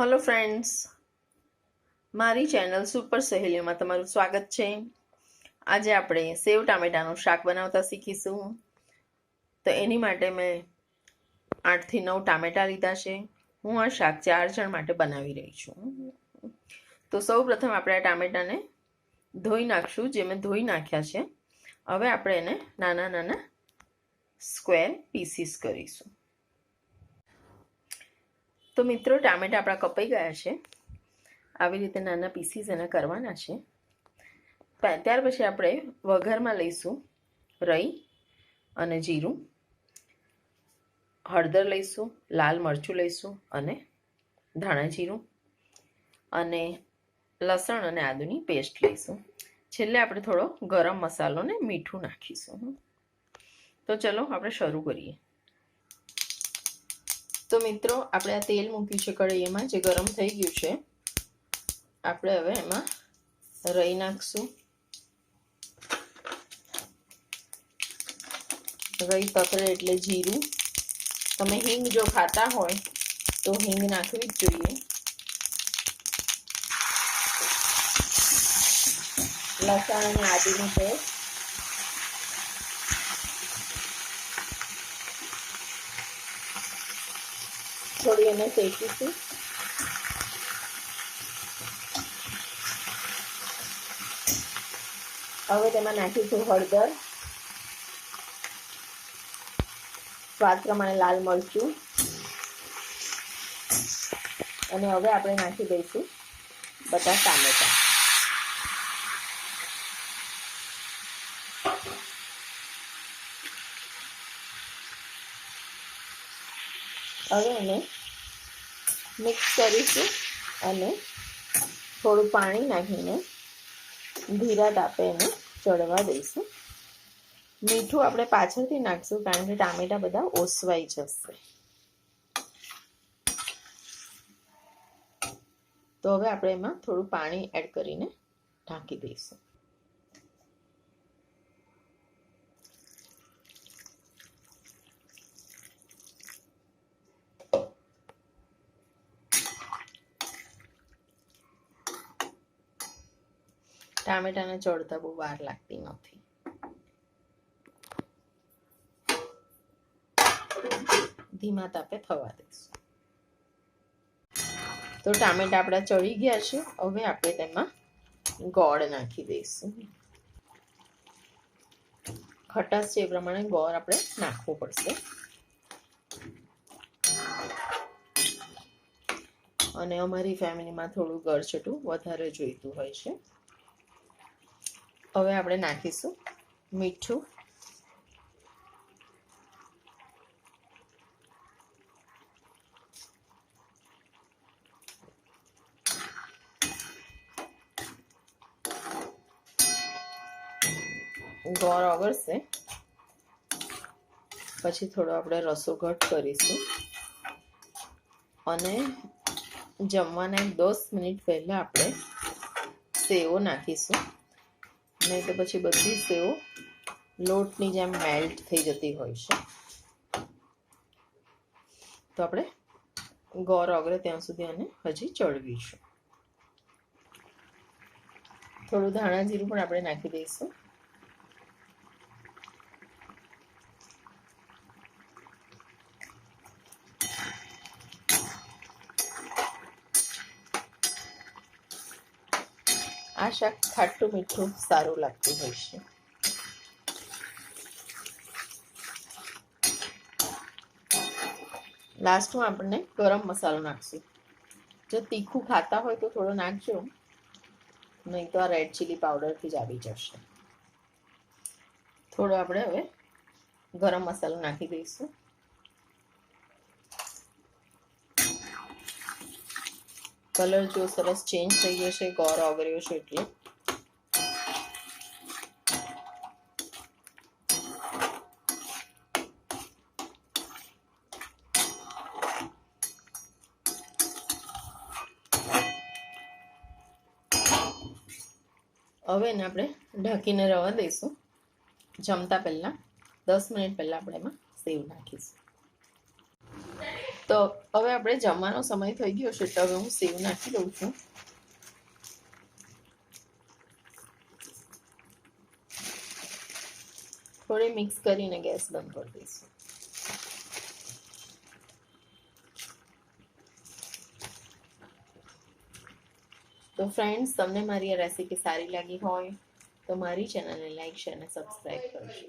Hello friends મારી channel super સહેલીઓમાં તમારું સ્વાગત છે. આજે આપણે સેવ ટામેટાનું શાક બનાવતા શીખીશું. તો એની માટે મેં આઠથી નવ ટામેટા લીધા છે. હું આ શાક ચાર જણ માટે બનાવી રહી છું. તો સૌ પ્રથમ આપણે આ ટામેટાને ધોઈ નાખશું, જે મેં ધોઈ નાખ્યા છે. હવે આપણે એને નાના નાના સ્ક્વેર પીસીસ કરીશું. તો મિત્રો, ટામેટા આપણા કપાઈ ગયા છે. આવી રીતે નાના પીસીસ એના કરવાના છે. ત્યાર પછી આપણે વઘારમાં લઈશું રઈ અને જીરું. હળદર લઈશું, લાલ મરચું લઈશું અને ધાણા જીરું. અને લસણ અને આદુની પેસ્ટ લઈશું. છેલ્લે આપણે થોડો ગરમ મસાલો ને મીઠું નાખીશું. તો ચલો આપણે શરૂ કરીએ. તો મિત્રો, આપણે આ તેલ મૂક્યું છે કઢાઈમાં જે ગરમ થઈ ગયું છે. આપણે હવે એમાં રહી નાખશું. રહી તતરે એટલે જીરું. તમે હિંગ જો ખાતા હોય, તો હિંગ નાખવી જ જોઈએ. લસણ અને આદુની પેસ્ટ. થોડી એને શેકીશું હવે તેમાં નાખીશું હળદર. સ્વાદ પ્રમાણે લાલ મરચું. અને હવે આપણે નાખી દઈશું બધા ટામેટા. હવે એને મિક્સ કરીશું અને થોડું પાણી નાખીને ધીરા તાપે એને ચડવા દઈશું. મીઠું આપણે પાછળથી નાખશું કારણ કે ટામેટા બધા ઓસવાઈ જશે. તો હવે આપણે એમાં થોડું પાણી એડ કરીને ઢાંકી દઈશું. ટામેટાને ચડતા બહુ વાર લાગતી નથી. ધીમા તાપે થવા દઈશું. તો ટામેટા આપણા ચડી ગયા છે. હવે આપણે તેમાં ગોળ નાખી દઈશું. ખટાશ છે એ પ્રમાણે ગોળ આપણે નાખવું પડશે. અને અમારી ફેમિલીમાં થોડું ગરચટું વધારે જોઈતું હોય છે. હવે આપણે નાખીશું મીઠું. ગોળ ઓગળશે. પછી થોડો આપણે રસો ઘટ કરીશું. અને જમવાના દસ મિનિટ પહેલાં આપણે સેવો નાખીશું. નહીં તો પછી બધી સેવ લોટની જેમ મેલ્ટ થઈ જતી હોય છે. તો આપણે ગોર ઓગળે ત્યાં સુધી આને હજી ચડવીશું. થોડું ધાણા જીરું પણ આપણે નાખી દઈશું. આ શાક ખાટું મીઠું સારું લાગતું હોય છે. લાસ્ટમાં આપણને ગરમ મસાલો નાખશું. જો તીખું ખાતા હોય તો થોડો નાખજો. નહીં તો આ રેડ ચીલી પાવડરથી જ આવી જશે. થોડો આપણે હવે ગરમ મસાલો નાખી દઈશું. કલર જો સરસ ચેન્જ થઈ ગયો છે, ગોર ઓગળ્યો છે એટલે. હવે એને આપણે ઢાંકીને રવા દઈશું. જમતા પહેલાં, દસ મિનિટ પહેલાં આપણે એમાં સેવ નાખીશું. તો હવે આપણે જમવાનો સમય થઈ ગયો છે, તો હવે હું સેવ નાખી દઉં છું. થોડી મિક્સ કરીને ગેસ બંધ કરી દઈશું. તો ફ્રેન્ડ્સ તમને મારી આ રેસીપી સારી લાગી હોય, તો મારી ચેનલને લાઈક શેર અને સબસ્ક્રાઈબ કરજો.